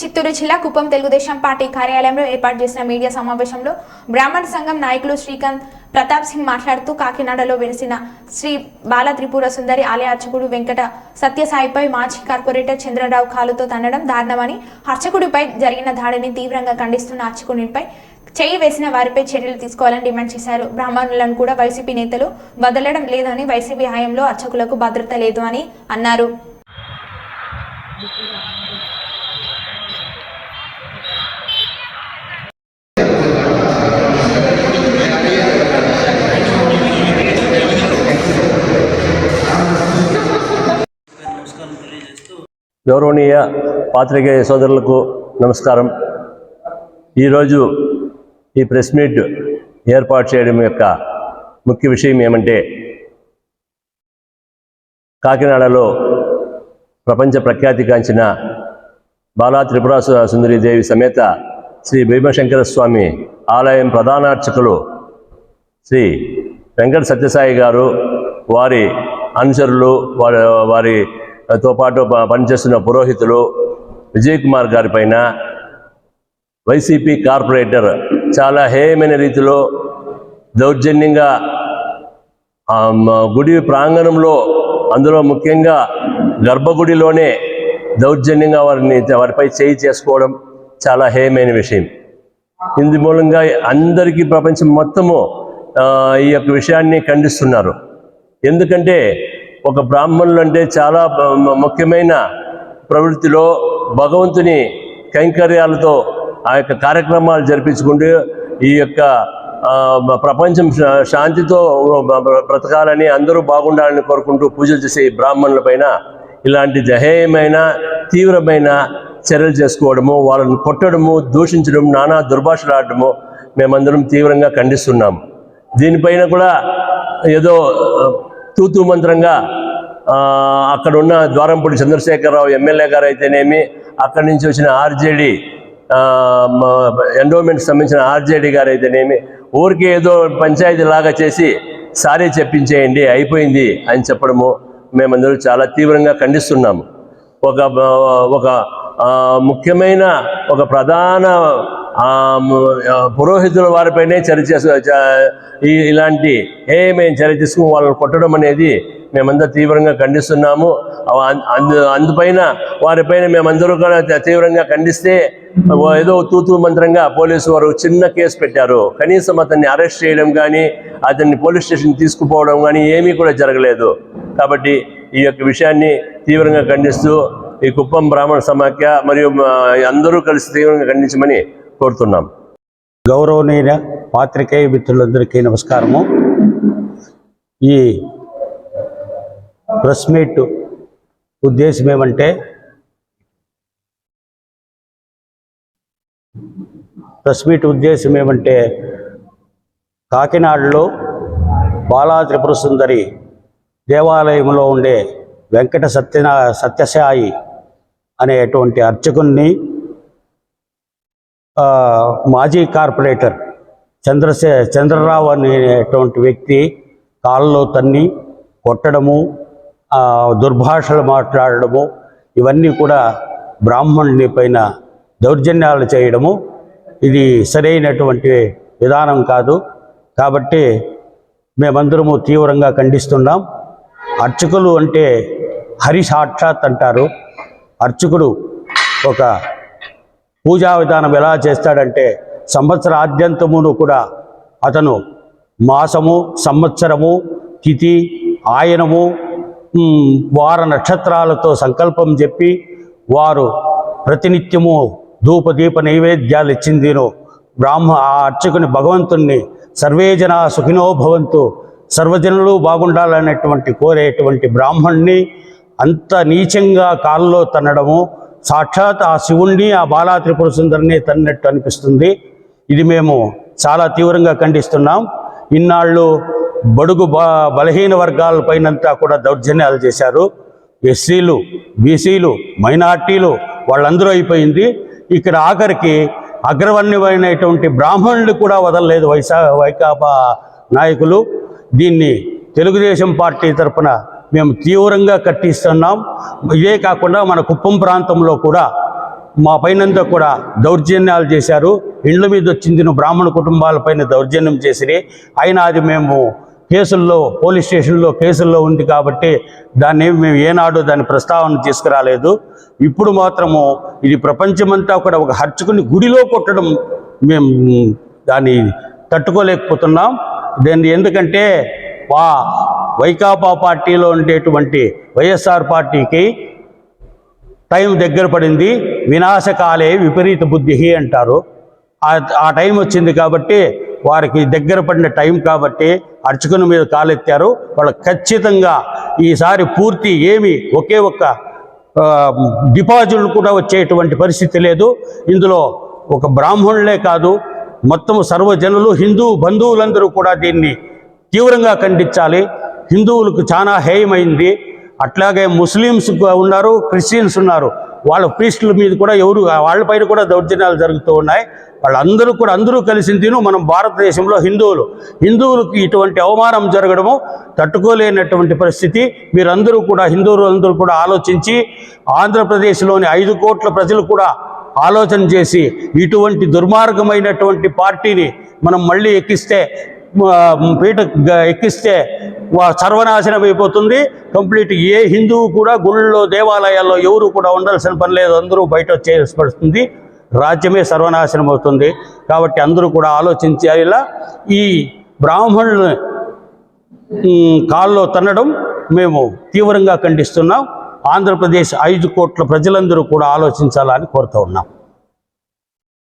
చిత్తూరు జిల్లా కుప్పం తెలుగుదేశం పార్టీ కార్యాలయంలో ఏర్పాటు చేసిన మీడియా సమావేశంలో బ్రాహ్మణ సంఘం నాయకులు శ్రీకాంత్ ప్రతాప్ సింగ్ మాట్లాడుతూ కాకినాడలో వెలిసిన శ్రీ బాల త్రిపుర సుందరి ఆలయ అర్చకుడు వెంకట సత్యసాయిపై మాజీ కార్పొరేటర్ చంద్రరావు కాలుతో తన్నడం దారుణమని అర్చకుడిపై జరిగిన దాడిని తీవ్రంగా ఖండిస్తున్న అర్చకుడిపై చేయి వేసిన వారిపై చర్యలు తీసుకోవాలని డిమాండ్ చేశారు. బ్రాహ్మణులను కూడా వైసీపీ నేతలు వదలడం లేదని వైసీపీ హయాంలో అర్చకులకు భద్రత లేదు అని అన్నారు. గౌరవనీయ పాత్రికేయ సోదరులకు నమస్కారం. ఈరోజు ఈ ప్రెస్ మీట్ ఏర్పాటు చేయడం యొక్క ముఖ్య విషయం ఏమంటే కాకినాడలో ప్రపంచ ప్రఖ్యాతిగాంచిన బాలా త్రిపుర సుందరి దేవి సమేత శ్రీ భీమశంకర స్వామి ఆలయం ప్రధానార్చకులు శ్రీ వెంకట సత్యసాయి గారు వారి అనుచరులు వారి తో పాటు ప- పనిచేస్తున్న పురోహితులు విజయ్ కుమార్ గారి పైన వైసీపీ కార్పొరేటర్ చాలా హేయమైన రీతిలో దౌర్జన్యంగా గుడి ప్రాంగణంలో అందులో ముఖ్యంగా గర్భగుడిలోనే దౌర్జన్యంగా వారిని వారిపై చేయి చేసుకోవడం చాలా హేయమైన విషయం. ఇందు మూలంగా అందరికీ ప్రపంచం మొత్తము ఈ యొక్క విషయాన్ని ఖండిస్తున్నారు. ఎందుకంటే ఒక బ్రాహ్మణులు అంటే చాలా ముఖ్యమైన ప్రవృత్తిలో భగవంతుని కైంకర్యాలతో ఆ యొక్క కార్యక్రమాలు జరిపించుకుంటూ ఈ యొక్క ప్రపంచం శాంతితో బ్రతకాలని అందరూ బాగుండాలని కోరుకుంటూ పూజలు చేసే ఈ బ్రాహ్మణులపైన ఇలాంటి జహేయమైన తీవ్రమైన చర్యలు చేసుకోవడము వాళ్ళని కొట్టడము దూషించడం నానా దుర్భాషలాడటము మేమందరం తీవ్రంగా ఖండిస్తున్నాము దీనిపైన కూడా ఏదో తూతూ మంత్రంగా అక్కడున్న అక్కడ ఉన్న ద్వారంపూడి చంద్రశేఖరరావు ఎమ్మెల్యే గారు అయితేనేమి అక్కడి నుంచి వచ్చిన ఆర్జేడి ఎండోమెంట్కి సంబంధించిన ఆర్జేడి గారు అయితేనేమి ఊరికి ఏదో పంచాయతీ లాగా చేసి సారీ చెప్పించేయండి అయిపోయింది అని చెప్పడము మేమందరూ చాలా తీవ్రంగా ఖండిస్తున్నాము. ఒక ఒక ముఖ్యమైన ఒక ప్రధాన పురోహితుల వారిపైనే చర్య ఇలాంటి ఏ మేము చర్య తీసుకుని వాళ్ళని కొట్టడం అనేది మేమంతా తీవ్రంగా ఖండిస్తున్నాము. అందు అందుపైన వారిపైన మేమందరూ కూడా తీవ్రంగా ఖండిస్తే ఏదో తూతూ మంత్రంగా పోలీసు వారు చిన్న కేసు పెట్టారు. కనీసం అతన్ని అరెస్ట్ చేయడం కానీ అతన్ని పోలీస్ స్టేషన్ తీసుకుపోవడం కానీ ఏమీ కూడా జరగలేదు. కాబట్టి ఈ యొక్క విషయాన్ని తీవ్రంగా ఖండిస్తూ ఈ కుప్పం బ్రాహ్మణ సమాఖ్య మరియు అందరూ కలిసి తీవ్రంగా ఖండించమని కోరుతున్నాం. గౌరవనీయ పాత్రికేయ మిత్రులందరికీ నమస్కారము. ఈ ప్రెస్ మీట్ ఉద్దేశం ఏమంటే ప్రెస్ మీట్ ఉద్దేశం ఏమంటే కాకినాడలో బాలా త్రిపుర సుందరి దేవాలయంలో ఉండే వెంకట సత్యనా సత్యసాయి అనేటువంటి అర్చకుణ్ణి మాజీ కార్పొరేటర్ చంద్రశే చంద్రరావు అనేటువంటి వ్యక్తి కాళ్ళలో తన్ని కొట్టడము దుర్భాషలు మాట్లాడడము ఇవన్నీ కూడా బ్రాహ్మణుని పైన దౌర్జన్యాలు చేయడము ఇది సరైనటువంటి విధానం కాదు. కాబట్టి మేమందరము తీవ్రంగా ఖండిస్తున్నాం. అర్చకులు అంటే హరి సాక్షాత్ అంటారు. అర్చకుడు ఒక పూజా విధానం ఎలా చేస్తాడంటే సంవత్సరాద్యంతమును కూడా అతను మాసము సంవత్సరము తిథి ఆయనము వార నక్షత్రాలతో సంకల్పం చెప్పి వారు ప్రతినిత్యము ధూప దీప నైవేద్యాలు ఇచ్చిందిను. బ్రాహ్మ ఆ అర్చకుని భగవంతుణ్ణి సర్వే జన సుఖినో భవంతు సర్వజనులు బాగుండాలనేటువంటి కోరేటువంటి బ్రాహ్మణ్ణి అంత నీచంగా కాల్లో తన్నడము సాక్షాత్ ఆ శివుణ్ణి ఆ బాలా త్రిపుర సుందరిని తన్నట్టు అనిపిస్తుంది. ఇది మేము చాలా తీవ్రంగా ఖండిస్తున్నాం. ఇన్నాళ్ళు బడుగు బ బలహీన వర్గాలపైనంతా కూడా దౌర్జన్యాలు చేశారు. ఎస్సీలు బీసీలు మైనార్టీలు వాళ్ళందరూ అయిపోయింది. ఇక్కడ ఆఖరికి అగ్రవర్ణ్యమైనటువంటి బ్రాహ్మణులు కూడా వదలలేదు వైసా వైకాపా నాయకులు. దీన్ని తెలుగుదేశం పార్టీ తరపున మేము తీవ్రంగా కట్టిస్తున్నాం. ఇదే కాకుండా మన కుప్పం ప్రాంతంలో కూడా మా పైనంతా కూడా దౌర్జన్యాలు చేశారు. ఇండ్ల మీద వచ్చిందిన బ్రాహ్మణ కుటుంబాలపైన దౌర్జన్యం చేసిరి. అయినా అది మేము కేసుల్లో పోలీస్ స్టేషన్లో కేసుల్లో ఉంది కాబట్టి దాన్ని మేము ఏనాడు దాని ప్రస్తావన తీసుకురాలేదు. ఇప్పుడు మాత్రము ఇది ప్రపంచమంతా కూడా ఒక హర్చుకుని గుడిలో కొట్టడం మేము దాన్ని తట్టుకోలేకపోతున్నాం. దాన్ని ఎందుకంటే వా వైకాపా పార్టీలో ఉండేటువంటి వైఎస్ఆర్ పార్టీకి టైం దగ్గర పడింది. వినాశకాలే విపరీత బుద్ధి అంటారు. ఆ- టైం వచ్చింది కాబట్టి వారికి దగ్గర పడిన టైం కాబట్టి అర్చకుని మీద కాలెత్తారు. వాళ్ళు ఖచ్చితంగా ఈసారి పూర్తి ఏమి ఒకే ఒక్క డిపాజిట్లు కూడా వచ్చేటువంటి పరిస్థితి లేదు. ఇందులో ఒక బ్రాహ్మణులే కాదు మొత్తం సర్వజనులు హిందూ బంధువులందరూ కూడా దీన్ని తీవ్రంగా ఖండించాలి. హిందువులకు చాలా హేయమైంది. అట్లాగే ముస్లిమ్స్ ఉన్నారు క్రిస్టియన్స్ ఉన్నారు. వాళ్ళ ప్రీస్టుల మీద కూడా ఎవరు వాళ్ళపైన కూడా దౌర్జన్యాలు జరుగుతూ ఉన్నాయి. వాళ్ళందరూ కూడా అందరూ కలిసి తిను మనం భారతదేశంలో హిందువులు. హిందువులకు ఇటువంటి అవమానం జరగడము తట్టుకోలేనటువంటి పరిస్థితి. మీరందరూ కూడా హిందువులు అందరూ కూడా ఆలోచించి ఆంధ్రప్రదేశ్లోని ఐదు కోట్ల ప్రజలు కూడా ఆలోచన చేసి ఇటువంటి దుర్మార్గమైనటువంటి పార్టీని మనం మళ్ళీ ఎక్కిస్తే పీట ఎక్కిస్తే సర్వనాశనం అయిపోతుంది. కంప్లీట్ ఏ హిందువు కూడా గుళ్ళలో దేవాలయాల్లో ఎవరు కూడా ఉండాల్సిన పని లేదు. అందరూ బయట వచ్చేసి పడుతుంది రాజ్యమే సర్వనాశనం అవుతుంది. కాబట్టి అందరూ కూడా ఆలోచించేలా ఈ బ్రాహ్మణులను కాల్లో తన్నడం మేము తీవ్రంగా ఖండిస్తున్నాం. ఆంధ్రప్రదేశ్ ఐదు కోట్ల ప్రజలందరూ కూడా ఆలోచించాలని కోరుతూ ఉన్నాం.